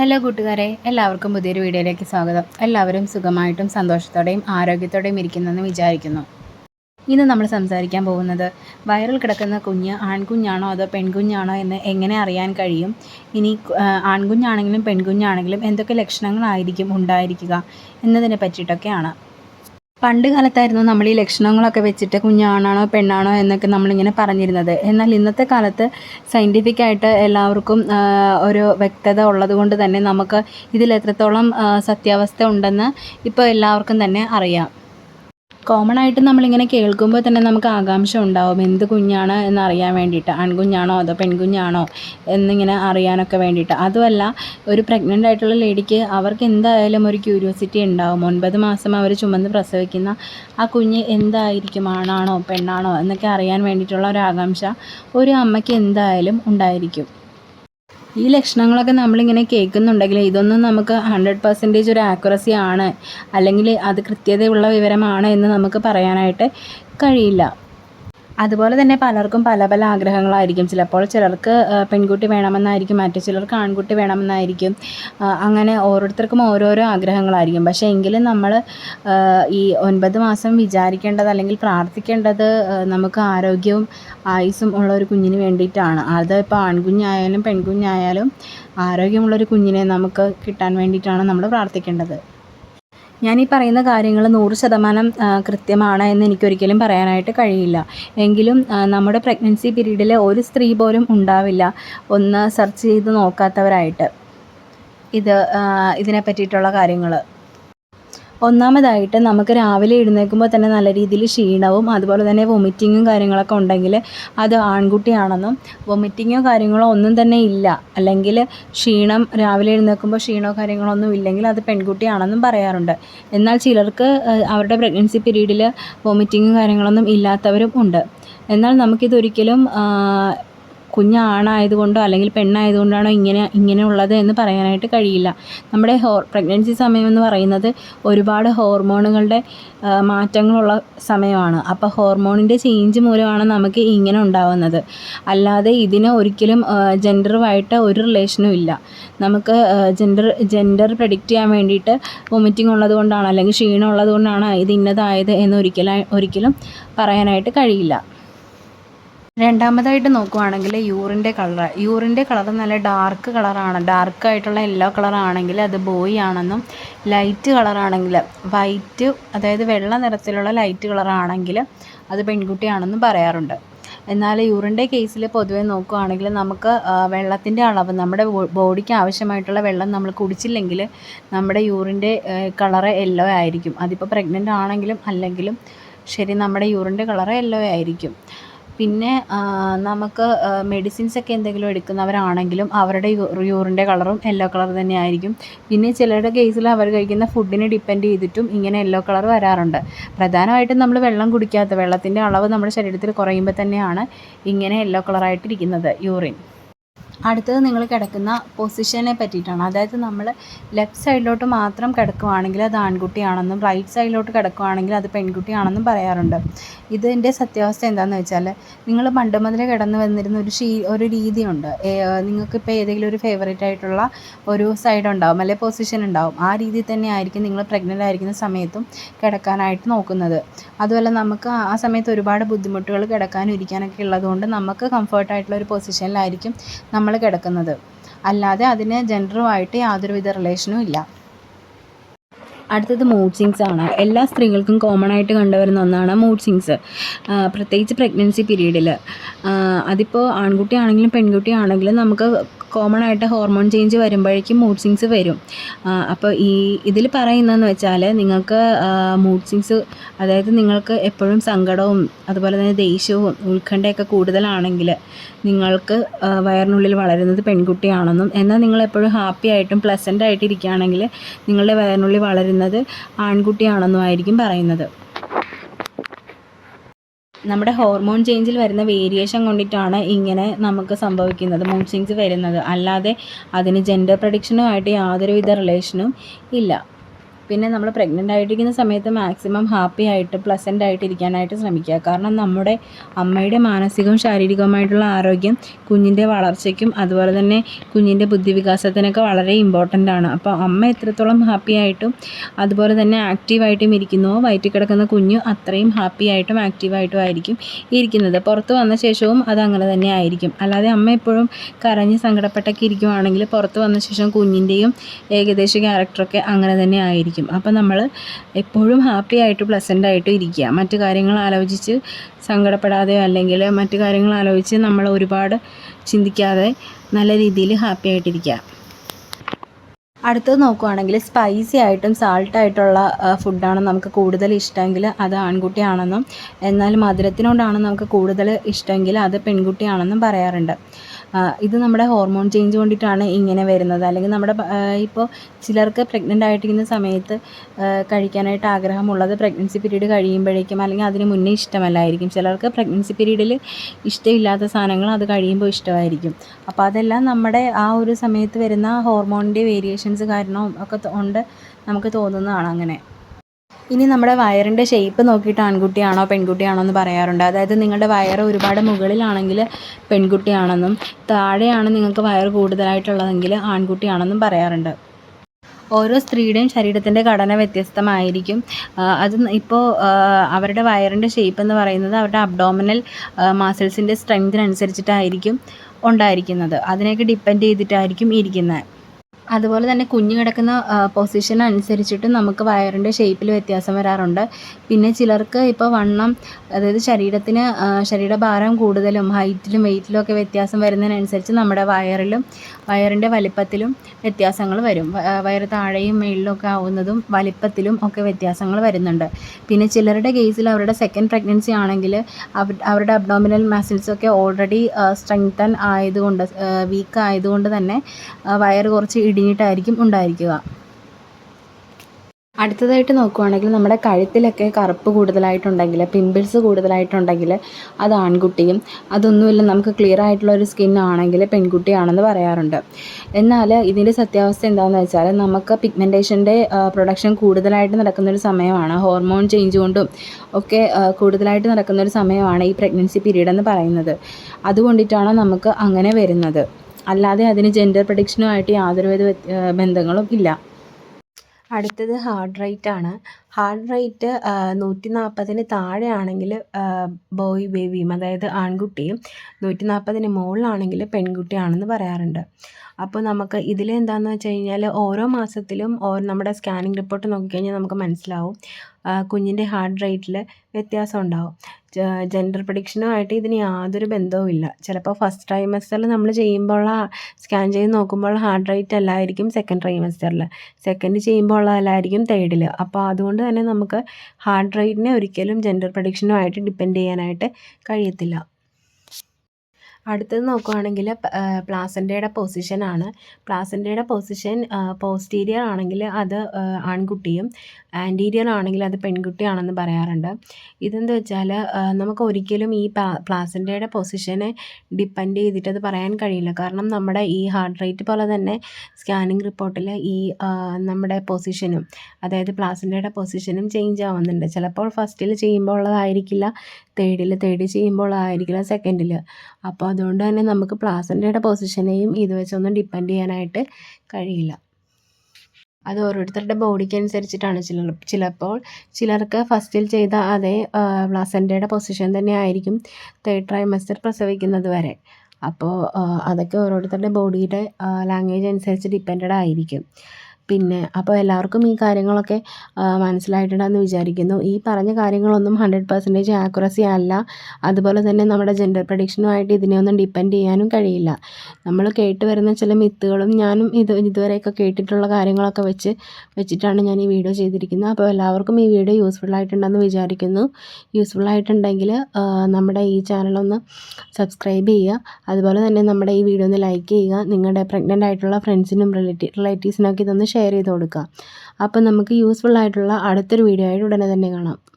Hello കൂട്ടുകാരെ എല്ലാവർക്കും പുതിയൊരു വീഡിയോയിലേക്ക് സ്വാഗതം. എല്ലാവരും സുഖമായിട്ടും സന്തോഷത്തോടെയും ആരോഗ്യത്തോടെയും ഇരിക്കുന്നെന്ന് വിചാരിക്കുന്നു. ഇന്ന് നമ്മൾ സംസാരിക്കാൻ പോകുന്നത് വയറിൽ കിടക്കുന്ന കുഞ്ഞ് ആൺകുഞ്ഞാണോ അതോ പെൺകുഞ്ഞാണോ എന്ന് എങ്ങനെ അറിയാൻ കഴിയും? ഇനി ആൺകുഞ്ഞാണെങ്കിലും പെൺകുഞ്ഞാണെങ്കിലും എന്തൊക്കെ ലക്ഷണങ്ങളായിരിക്കും ഉണ്ടായിരിക്കുക എന്നതിനെ പറ്റിയിട്ടൊക്കെയാണ്. പണ്ട് കാലത്തായിരുന്നു നമ്മൾ ഈ ലക്ഷണങ്ങളൊക്കെ വെച്ചിട്ട് കുഞ്ഞാണാണോ പെണ്ണാണോ എന്നൊക്കെ നമ്മളിങ്ങനെ പറഞ്ഞിരുന്നത്. എന്നാൽ ഇന്നത്തെ കാലത്ത് സയന്റിഫിക് ആയിട്ട് എല്ലാവർക്കും ഒരു വ്യക്തത ഉള്ളത് കൊണ്ട് തന്നെ നമുക്ക് ഇതിൽ എത്രത്തോളം സത്യാവസ്ഥ ഉണ്ടെന്ന് ഇപ്പോൾ എല്ലാവർക്കും തന്നെ അറിയാം. കോമൺ ആയിട്ട് നമ്മളിങ്ങനെ കേൾക്കുമ്പോൾ തന്നെ നമുക്ക് ആകാംക്ഷ ഉണ്ടാവും. എന്ത് കുഞ്ഞാണ് എന്നറിയാൻ വേണ്ടിയിട്ട്. ആൺകുഞ്ഞാണോ അതോ പെൺകുഞ്ഞാണോ എന്നിങ്ങനെ അറിയാനൊക്കെ വേണ്ടിയിട്ട്. അതുമല്ല ഒരു പ്രഗ്നന്റ് ആയിട്ടുള്ള ലേഡിക്ക് അവർക്ക് എന്തായാലും ഒരു ക്യൂരിയോസിറ്റി ഉണ്ടാവും. ഒൻപത് മാസം അവർ ചുമന്ന് പ്രസവിക്കുന്ന ആ കുഞ്ഞ് എന്തായിരിക്കും? ആണാണോ? പെണ്ണാണോ? എന്നൊക്കെ അറിയാൻ വേണ്ടിയിട്ടുള്ള ഒരു ആകാംക്ഷ ഒരു അമ്മയ്ക്ക് എന്തായാലും ഉണ്ടായിരിക്കും. ഈ ലക്ഷണങ്ങളൊക്കെ നമ്മളിങ്ങനെ കേൾക്കുന്നുണ്ടെങ്കിൽ ഇതൊന്നും നമുക്ക് ഹൺഡ്രഡ് പെർസെന്റേജ് ഒരു ആക്യുറസി ആണ്. അല്ലെങ്കിൽ അത് കൃത്യതയുള്ള വിവരമാണ് എന്ന് നമുക്ക് പറയാനായിട്ട് കഴിയില്ല. അതുപോലെ തന്നെ പലർക്കും പല പല ആഗ്രഹങ്ങളായിരിക്കും. ചിലപ്പോൾ ചിലർക്ക് പെൺകുട്ടി വേണമെന്നായിരിക്കും മറ്റു ചിലർക്ക് ആൺകുട്ടി വേണമെന്നായിരിക്കും. അങ്ങനെ ഓരോരുത്തർക്കും ഓരോരോ ആഗ്രഹങ്ങളായിരിക്കും. പക്ഷേ എങ്കിലും നമ്മൾ ഈ ഒൻപത് മാസം വിചാരിക്കേണ്ടത് അല്ലെങ്കിൽ പ്രാർത്ഥിക്കേണ്ടത് നമുക്ക് ആരോഗ്യവും ആയുസ്സും ഉള്ള ഒരു കുഞ്ഞിന് വേണ്ടിയിട്ടാണ്. അത് ഇപ്പോൾ ആൺകുഞ്ഞായാലും പെൺകുഞ്ഞായാലും ആരോഗ്യമുള്ളൊരു കുഞ്ഞിനെ നമുക്ക് കിട്ടാൻ വേണ്ടിയിട്ടാണ് നമ്മൾ പ്രാർത്ഥിക്കേണ്ടത്. ഞാൻ ഈ പറയുന്ന കാര്യങ്ങൾ നൂറ് ശതമാനം കൃത്യമാണ് എന്ന് എനിക്കൊരിക്കലും പറയാനായിട്ട് കഴിയില്ല. എങ്കിലും നമ്മുടെ പ്രഗ്നൻസി പീരീഡിൽ ഒരു സ്ത്രീ പോലും ഉണ്ടാവില്ല. ഒന്ന് സെർച്ച് ചെയ്ത് നോക്കാത്തവരായിട്ട്. ഇത് ഇതിനെ പറ്റിയിട്ടുള്ള കാര്യങ്ങൾ ഒന്നാമതായിട്ട് നമുക്ക് രാവിലെ എഴുന്നേൽക്കുമ്പോൾ തന്നെ നല്ല രീതിയിൽ ക്ഷീണവും അതുപോലെ തന്നെ വൊമിറ്റിങ്ങും കാര്യങ്ങളൊക്കെ ഉണ്ടെങ്കിൽ അത് ആൺകുട്ടിയാണെന്നും വൊമിറ്റിങ്ങോ കാര്യങ്ങളോ ഒന്നും തന്നെ ഇല്ല. അല്ലെങ്കിൽ ക്ഷീണം രാവിലെ എഴുന്നേൽക്കുമ്പോൾ ക്ഷീണമോ കാര്യങ്ങളോ ഒന്നും ഇല്ലെങ്കിൽ അത് പെൺകുട്ടിയാണെന്നും പറയാറുണ്ട്. എന്നാൽ ചിലർക്ക് അവരുടെ പ്രഗ്നൻസി പീരീഡിൽ വൊമിറ്റിങ്ങും കാര്യങ്ങളൊന്നും ഇല്ലാത്തവരും ഉണ്ട്. എന്നാൽ നമുക്കിതൊരിക്കലും കുഞ്ഞാണായതുകൊണ്ടോ അല്ലെങ്കിൽ പെണ്ണായതുകൊണ്ടാണോ ഇങ്ങനെ ഇങ്ങനെയുള്ളത് എന്ന് പറയാനായിട്ട് കഴിയില്ല. നമ്മുടെ ഹോ പ്രഗ്നൻസി സമയം എന്ന് പറയുന്നത് ഒരുപാട് ഹോർമോണുകളുടെ മാറ്റങ്ങളുള്ള സമയമാണ്. അപ്പോൾ ഹോർമോണിന്റെ ചേഞ്ച് മൂലമാണ് നമുക്ക് ഇങ്ങനെ ഉണ്ടാവുന്നത്. അല്ലാതെ ഇതിന് ഒരിക്കലും ജെൻഡറുമായിട്ട് ഒരു റിലേഷനും ഇല്ല. നമുക്ക് ജെൻഡർ ജെൻഡർ പ്രഡിക്റ്റ് ചെയ്യാൻ വേണ്ടിയിട്ട് വൊമിറ്റിംഗ് ഉള്ളത് കൊണ്ടാണ് അല്ലെങ്കിൽ ക്ഷീണം ഉള്ളത് കൊണ്ടാണ് ഇത് ഇന്നതായത് എന്ന് ഒരിക്കലും ഒരിക്കലും പറയാനായിട്ട് കഴിയില്ല. രണ്ടാമതായിട്ട് നോക്കുവാണെങ്കിൽ യൂറിന്റെ കളർ യൂറിന്റെ കളർ നല്ല ഡാർക്ക് കളറാണ്. ഡാർക്ക് ആയിട്ടുള്ള യെല്ലോ കളറാണെങ്കിൽ അത് ബോയ് ആണെന്നും ലൈറ്റ് കളറാണെങ്കിൽ വൈറ്റ് അതായത് വെള്ള നിറത്തിലുള്ള ലൈറ്റ് കളറാണെങ്കിൽ അത് പെൺകുട്ടിയാണെന്നും പറയാറുണ്ട്. എന്നാൽ യൂറിന്റെ കേസിൽ പൊതുവേ നോക്കുകയാണെങ്കിൽ നമുക്ക് വെള്ളത്തിന്റെ അളവ് നമ്മുടെ ബോഡിക്ക് ആവശ്യമായിട്ടുള്ള വെള്ളം നമ്മൾ കുടിച്ചില്ലെങ്കിൽ നമ്മുടെ യൂറിന്റെ കളറ് യെല്ലോ ആയിരിക്കും. അതിപ്പോൾ പ്രഗ്നന്റ് ആണെങ്കിലും അല്ലെങ്കിലും ശരി നമ്മുടെ യൂറിന്റെ കളറ് യെല്ലോ ആയിരിക്കും. പിന്നെ നമുക്ക് മെഡിസിൻസ് ഒക്കെ എന്തെങ്കിലും എടുക്കുന്നവരാണെങ്കിലും അവരുടെ യൂറിന്റെ കളറും യെല്ലോ കളർ തന്നെ ആയിരിക്കും. പിന്നെ ചിലരുടെ കേസിൽ അവർ കഴിക്കുന്ന ഫുഡിനെ ഡിപ്പെൻഡ് ചെയ്തിട്ടും ഇങ്ങനെ യെല്ലോ കളർ വരാറുണ്ട്. പ്രധാനമായിട്ടും നമ്മൾ വെള്ളം കുടിക്കാത്ത വെള്ളത്തിന്റെ അളവ് നമ്മുടെ ശരീരത്തിൽ കുറയുമ്പോൾ തന്നെയാണ് ഇങ്ങനെ യെല്ലോ കളറായിട്ടിരിക്കുന്നത് യൂറിൻ അടുത്തത് നിങ്ങൾ കിടക്കുന്ന പൊസിഷനെ പറ്റിയിട്ടാണ്. അതായത് നമ്മൾ ലെഫ്റ്റ് സൈഡിലോട്ട് മാത്രം കിടക്കുവാണെങ്കിൽ അത് ആൺകുട്ടിയാണെന്നും റൈറ്റ് സൈഡിലോട്ട് കിടക്കുവാണെങ്കിൽ അത് പെൺകുട്ടിയാണെന്നും പറയാറുണ്ട്. ഇതിന്റെ സത്യാവസ്ഥ എന്താണെന്ന് വെച്ചാൽ നിങ്ങൾ പണ്ട് മുതലേ കിടന്നു വന്നിരുന്ന ഒരു ശീ ഒരു രീതിയുണ്ട്. നിങ്ങൾക്കിപ്പോൾ ഏതെങ്കിലും ഒരു ഫേവറേറ്റ് ആയിട്ടുള്ള ഒരു സൈഡ് ഉണ്ടാവും അല്ലെങ്കിൽ പൊസിഷൻ ഉണ്ടാവും. ആ രീതിയിൽ തന്നെ ആയിരിക്കും നിങ്ങൾ പ്രഗ്നന്റ് ആയിരിക്കുന്ന സമയത്തും കിടക്കാനായിട്ട് നോക്കുന്നത്. അതുപോലെ നമുക്ക് ആ സമയത്ത് ഒരുപാട് ബുദ്ധിമുട്ടുകൾ കിടക്കാനും ഇരിക്കാനൊക്കെ ഉള്ളതുകൊണ്ട് നമുക്ക് കംഫർട്ടായിട്ടുള്ള ഒരു പൊസിഷനിലായിരിക്കും നമ്മൾ കിടക്കുന്നത്. അല്ലാതെ അതിന് ജെൻഡറുമായിട്ട് യാതൊരുവിധ റിലേഷനും ഇല്ല. അടുത്തത് മൂഡ് സിങ്സ് ആണ്. എല്ലാ സ്ത്രീകൾക്കും കോമൺ ആയിട്ട് കണ്ടുവരുന്ന ഒന്നാണ് മൂഡ് സിങ്സ് പ്രത്യേകിച്ച് പ്രഗ്നൻസി പീരീഡിൽ അതിപ്പോൾ ആൺകുട്ടിയാണെങ്കിലും പെൺകുട്ടിയാണെങ്കിലും നമുക്ക് കോമൺ ആയിട്ട് ഹോർമോൺ ചേഞ്ച് വരുമ്പോഴേക്കും മൂഡ് സിങ്സ് വരും. അപ്പോൾ ഈ ഇതിൽ പറയുന്നതെന്ന് വെച്ചാൽ നിങ്ങൾക്ക് മൂഡ് സിങ്സ് അതായത് നിങ്ങൾക്ക് എപ്പോഴും സങ്കടവും അതുപോലെ തന്നെ ദേഷ്യവും ഉത്കണ്ഠയൊക്കെ കൂടുതലാണെങ്കിൽ നിങ്ങൾക്ക് വയറിനുള്ളിൽ വളരുന്നത് പെൺകുട്ടിയാണെന്നും എന്നാൽ നിങ്ങൾ എപ്പോഴും ഹാപ്പി ആയിട്ടും പ്ലസന്റ് ആയിട്ട് ഇരിക്കുകയാണെങ്കിൽ നിങ്ങളുടെ വയറിനുള്ളിൽ വളരുന്നത് ആൺകുട്ടിയാണെന്നും ആയിരിക്കും പറയുന്നത്. നമ്മുടെ ഹോർമോൺ ചേഞ്ചിൽ വരുന്ന വേരിയേഷൻ കൊണ്ടിട്ടാണ് ഇങ്ങനെ നമുക്ക് സംഭവിക്കുന്നത് മൂഡ് സ്വിങ്സ് വരുന്നത്. അല്ലാതെ അതിന് ജെൻഡർ പ്രഡിക്ഷനുമായിട്ട് യാതൊരുവിധ റിലേഷനും ഇല്ല. പിന്നെ നമ്മൾ പ്രഗ്നന്റ് ആയിട്ടിരിക്കുന്ന സമയത്ത് മാക്സിമം ഹാപ്പി ആയിട്ട് പ്ലസന്റ് ആയിട്ട് ഇരിക്കാനായിട്ട് ശ്രമിക്കുക. കാരണം നമ്മുടെ അമ്മയുടെ മാനസികവും ശാരീരികവുമായിട്ടുള്ള ആരോഗ്യം കുഞ്ഞിന്റെ വളർച്ചയ്ക്കും അതുപോലെ തന്നെ കുഞ്ഞിന്റെ ബുദ്ധിവികാസത്തിനൊക്കെ വളരെ ഇമ്പോർട്ടന്റ് ആണ്. അപ്പോൾ അമ്മ എത്രത്തോളം ഹാപ്പി ആയിട്ടും അതുപോലെ തന്നെ ആക്റ്റീവായിട്ടും ഇരിക്കുന്നുവോ വയറ്റിൽ കിടക്കുന്ന കുഞ്ഞ് അത്രയും ഹാപ്പി ആയിട്ടും ആക്റ്റീവായിട്ടും ആയിരിക്കും ഇരിക്കുന്നത്. പുറത്ത് വന്ന ശേഷവും അത് അങ്ങനെ തന്നെ ആയിരിക്കും. അല്ലാതെ അമ്മ എപ്പോഴും കരഞ്ഞ് സങ്കടപ്പെട്ടൊക്കെ ഇരിക്കുവാണെങ്കിൽ പുറത്ത് വന്ന ശേഷം കുഞ്ഞിന്റെയും ഏകദേശ ക്യാരക്ടറൊക്കെ അങ്ങനെ തന്നെ ആയിരിക്കും. അപ്പോൾ നമ്മൾ എപ്പോഴും ഹാപ്പി ആയിട്ട് പ്ലസന്റ് ആയിട്ട് ഇരിക്കുക. മറ്റു കാര്യങ്ങൾ ആലോചിച്ച് സങ്കടപ്പെടാതെയോ അല്ലെങ്കിൽ മറ്റു കാര്യങ്ങൾ ആലോചിച്ച് നമ്മൾ ഒരുപാട് ചിന്തിക്കാതെ നല്ല രീതിയിൽ ഹാപ്പി ആയിട്ടിരിക്കുക. അടുത്തത് നോക്കുവാണെങ്കിൽ സ്പൈസി ആയിട്ടും സാൾട്ടായിട്ടുള്ള ഫുഡാണ് നമുക്ക് കൂടുതൽ ഇഷ്ടമെങ്കിൽ അത് ആൺകുട്ടിയാണെന്നും എന്നാൽ മധുരത്തിനോടാണ് നമുക്ക് കൂടുതൽ ഇഷ്ടമെങ്കിൽ അത് പെൺകുട്ടിയാണെന്നും പറയാറുണ്ട്. ഇത് നമ്മുടെ ഹോർമോൺ ചേഞ്ച് കൊണ്ടിട്ടാണ് ഇങ്ങനെ വരുന്നത്. അല്ലെങ്കിൽ നമ്മുടെ ഇപ്പോൾ ചിലർക്ക് പ്രഗ്നന്റ് ആയിട്ടിരിക്കുന്ന സമയത്ത് കഴിക്കാനായിട്ട് ആഗ്രഹമുള്ളത് പ്രഗ്നൻസി പീരീഡ് കഴിയുമ്പോഴേക്കും അല്ലെങ്കിൽ അതിന് മുന്നേ ഇഷ്ടമല്ലായിരിക്കും. ചിലർക്ക് പ്രഗ്നൻസി പീരീഡിൽ ഇഷ്ടമില്ലാത്ത സാധനങ്ങൾ അത് കഴിയുമ്പോൾ ഇഷ്ടമായിരിക്കും. അപ്പോൾ അതെല്ലാം നമ്മുടെ ആ ഒരു സമയത്ത് വരുന്ന ഹോർമോണിന്റെ വേരിയേഷൻസ് കാരണവും ഒക്കെ ഉണ്ട്. നമുക്ക് തോന്നുന്നതാണ് അങ്ങനെ. ഇനി നമ്മുടെ വയറിന്റെ ഷേപ്പ് നോക്കിയിട്ട് ആൺകുട്ടിയാണോ പെൺകുട്ടിയാണോ എന്ന് പറയാറുണ്ട്. അതായത് നിങ്ങളുടെ വയറ് ഒരുപാട് മുകളിലാണെങ്കിൽ പെൺകുട്ടിയാണെന്നും താഴെയാണ് നിങ്ങൾക്ക് വയറ് കൂടുതലായിട്ടുള്ളതെങ്കിൽ ആൺകുട്ടിയാണെന്നും പറയാറുണ്ട്. ഓരോ സ്ത്രീയുടെയും ശരീരത്തിന്റെ ഘടന വ്യത്യസ്തമായിരിക്കും. അത് ഇപ്പോൾ അവരുടെ വയറിന്റെ ഷേപ്പ് എന്ന് പറയുന്നത് അവരുടെ അബ്ഡോമിനൽ മസിൽസിന്റെ സ്ട്രെങ്തിനനുസരിച്ചിട്ടായിരിക്കും ഉണ്ടായിരിക്കുന്നത്. അതിനെയൊക്കെ ഡിപ്പെൻഡ് ചെയ്തിട്ടായിരിക്കും ഇരിക്കുന്നത്. അതുപോലെ തന്നെ കുഞ്ഞ് കിടക്കുന്ന പൊസിഷൻ അനുസരിച്ചിട്ട് നമുക്ക് വയറിന്റെ ഷേപ്പിൽ വ്യത്യാസം വരാറുണ്ട്. പിന്നെ ചിലർക്ക് ഇപ്പോൾ വണ്ണം അതായത് ശരീരത്തിന് ശരീരഭാരം കൂടുതലും ഹൈറ്റിലും വെയിറ്റിലും ഒക്കെ വ്യത്യാസം വരുന്നതിനനുസരിച്ച് നമ്മുടെ വയറിലും വയറിന്റെ വലിപ്പത്തിലും വ്യത്യാസങ്ങൾ വരും. വയറ് താഴെയും മേളിലും ഒക്കെ ആവുന്നതും വലിപ്പത്തിലും ഒക്കെ വ്യത്യാസങ്ങൾ വരുന്നുണ്ട്. പിന്നെ ചിലരുടെ കേസിൽ അവരുടെ സെക്കൻഡ് പ്രഗ്നൻസി ആണെങ്കിൽ അവരുടെ അബ്ഡോമിനൽ മസിൽസൊക്കെ ഓൾറെഡി സ്ട്രെങ്തൻ ആയതുകൊണ്ട് വീക്ക് ആയതുകൊണ്ട് തന്നെ വയറ് കുറച്ച് ഇടിഞ്ഞിട്ടായിരിക്കും ഉണ്ടായിരിക്കുക. അടുത്തതായിട്ട് നോക്കുവാണെങ്കിൽ നമ്മുടെ കഴുത്തിലൊക്കെ കറുപ്പ് കൂടുതലായിട്ടുണ്ടെങ്കിൽ പിമ്പിൾസ് കൂടുതലായിട്ടുണ്ടെങ്കിൽ അത് ആൺകുട്ടിയും അതൊന്നുമില്ല നമുക്ക് ക്ലിയർ ആയിട്ടുള്ള ഒരു സ്കിൻ ആണെങ്കിൽ പെൺകുട്ടിയാണെന്ന് പറയാറുണ്ട്. എന്നാൽ ഇതിന്റെ സത്യാവസ്ഥ എന്താണെന്ന് വെച്ചാൽ നമുക്ക് പിഗ്മെന്റേഷന്റെ പ്രൊഡക്ഷൻ കൂടുതലായിട്ട് നടക്കുന്നൊരു സമയമാണ്. ഹോർമോൺ ചേഞ്ച് കൊണ്ടും ഒക്കെ കൂടുതലായിട്ട് നടക്കുന്നൊരു സമയമാണ് ഈ പ്രഗ്നൻസി പീരീഡ് എന്ന് പറയുന്നത്. അതുകൊണ്ടിട്ടാണ് നമുക്ക് അങ്ങനെ വരുന്നത്. അല്ലാതെ അതിന് ജെൻഡർ പ്രഡിക്ഷനുമായിട്ട് യാതൊരുവിധ ബന്ധങ്ങളും ഇല്ല. അടുത്തത് ഹാർഡ് റേറ്റ് ആണ്. ഹാർട്ട് റേറ്റ് നൂറ്റി നാൽപ്പതിന് താഴെയാണെങ്കിൽ ബോയ് ബേബിയും അതായത് ആൺകുട്ടിയും നൂറ്റി നാൽപ്പതിന് മുകളിലാണെങ്കിൽ പെൺകുട്ടിയാണെന്ന് പറയാറുണ്ട്. അപ്പോൾ നമുക്ക് ഇതിൽ എന്താണെന്ന് വെച്ച് കഴിഞ്ഞാൽ ഓരോ മാസത്തിലും നമ്മുടെ സ്കാനിങ് റിപ്പോർട്ട് നോക്കിക്കഴിഞ്ഞാൽ നമുക്ക് മനസ്സിലാവും കുഞ്ഞിന്റെ ഹാർട്ട് റേറ്റിൽ വ്യത്യാസം ഉണ്ടാവും. ജെൻഡർ പ്രഡിക്ഷനുമായിട്ട് ഇതിന് യാതൊരു ബന്ധവുമില്ല ചിലപ്പോൾ ഫസ്റ്റ് ട്രൈമസ്റ്ററിൽ നമ്മൾ ചെയ്യുമ്പോൾ സ്കാൻ ചെയ്ത് നോക്കുമ്പോൾ ഹാർട്ട് റേറ്റ് അല്ലായിരിക്കും സെക്കൻഡ് ട്രൈമസ്റ്ററിൽ. സെക്കൻഡ് ചെയ്യുമ്പോൾ ഉള്ളതല്ലായിരിക്കും തേർഡിൽ അപ്പോൾ അതുകൊണ്ട് തന്നെ നമുക്ക് ഹാർട്ട് റേറ്റിനെ ഒരിക്കലും ജെൻഡർ പ്രഡിക്ഷനുമായിട്ട് ഡിപ്പെൻഡ് ചെയ്യാനായിട്ട് കഴിയത്തില്ല. അടുത്തത് നോക്കുകയാണെങ്കിൽ പ്ലാസന്റയുടെ പൊസിഷനാണ് പ്ലാസന്റയുടെ പൊസിഷൻ പോസ്റ്റീരിയർ ആണെങ്കിൽ അത് ആൺകുട്ടിയും ആന്റീരിയർ ആണെങ്കിൽ അത് പെൺകുട്ടിയാണെന്ന് പറയാറുണ്ട്. ഇതെന്താ വെച്ചാൽ നമുക്ക് ഒരിക്കലും ഈ പ്ലാസന്റയുടെ പൊസിഷനെ ഡിപ്പെൻഡ് ചെയ്തിട്ട് അത് പറയാൻ കഴിയില്ല. കാരണം നമ്മുടെ ഈ ഹാർട്ട് റേറ്റ് പോലെ തന്നെ സ്കാനിങ് റിപ്പോർട്ടിൽ ഈ നമ്മുടെ പൊസിഷനും അതായത് പ്ലാസന്റയുടെ പൊസിഷനും ചേഞ്ച് ആവുന്നുണ്ട്. ചിലപ്പോൾ ഫസ്റ്റിൽ ചെയ്യുമ്പോൾ ഉള്ളതായിരിക്കില്ല തേർഡിൽ തേർഡ് ചെയ്യുമ്പോൾ ഉള്ളതായിരിക്കില്ല സെക്കൻഡിൽ അപ്പോൾ അതുകൊണ്ട് തന്നെ നമുക്ക് പ്ലാസന്റയുടെ പൊസിഷനെയും ഇത് വെച്ചൊന്നും ഡിപ്പെൻഡ് ചെയ്യാനായിട്ട് കഴിയില്ല. അത് ഓരോരുത്തരുടെ ബോഡിക്ക് അനുസരിച്ചിട്ടാണ് ചില ചിലപ്പോൾ ചിലർക്ക് ഫസ്റ്റിൽ ചെയ്ത അതേ പ്ലാസന്റയുടെ പൊസിഷൻ തന്നെ ആയിരിക്കും തേർഡ് ട്രൈമസ്റ്റർ പ്രസവിക്കുന്നത് വരെ. അപ്പോൾ അതൊക്കെ ഓരോരുത്തരുടെ ബോഡിയുടെ ലാംഗ്വേജ് അനുസരിച്ച് ഡിപ്പെൻഡഡ് ആയിരിക്കും. പിന്നെ അപ്പോൾ എല്ലാവർക്കും ഈ കാര്യങ്ങളൊക്കെ മനസ്സിലായിട്ടുണ്ടെന്ന് വിചാരിക്കുന്നു. ഈ പറഞ്ഞ കാര്യങ്ങളൊന്നും ഹൺഡ്രഡ് പെർസെന്റേജ് ആക്യുറസി അല്ല. അതുപോലെ തന്നെ നമ്മുടെ ജെൻഡർ പ്രഡിക്ഷനുമായിട്ട് ഇതിനെയൊന്നും ഡിപ്പെൻഡ് ചെയ്യാനും കഴിയില്ല. നമ്മൾ കേട്ട് വരുന്ന ചില മിത്തുകളും ഞാനും ഇത് ഇതുവരെയൊക്കെ കേട്ടിട്ടുള്ള കാര്യങ്ങളൊക്കെ വെച്ച് വെച്ചിട്ടാണ് ഞാൻ ഈ വീഡിയോ ചെയ്തിരിക്കുന്നത്. അപ്പോൾ എല്ലാവർക്കും ഈ വീഡിയോ യൂസ്ഫുൾ ആയിട്ടുണ്ടെന്ന് വിചാരിക്കുന്നു. യൂസ്ഫുൾ ആയിട്ടുണ്ടെങ്കിൽ നമ്മുടെ ഈ ചാനലൊന്ന് സബ്സ്ക്രൈബ് ചെയ്യുക. അതുപോലെ തന്നെ നമ്മുടെ ഈ വീഡിയോ ഒന്ന് ലൈക്ക് ചെയ്യുക. നിങ്ങളുടെ പ്രഗ്നന്റ് ആയിട്ടുള്ള ഫ്രണ്ട്സിനും റിലേറ്റീവ് റിലേറ്റീവ്സിനൊക്കെ ഇതൊന്ന് ഷെയർ ചെയ്ത് കൊടുക്കുക. അപ്പം നമുക്ക് യൂസ്ഫുൾ ആയിട്ടുള്ള അടുത്തൊരു വീഡിയോ ആയിട്ട് ഉടനെ തന്നെ കാണാം.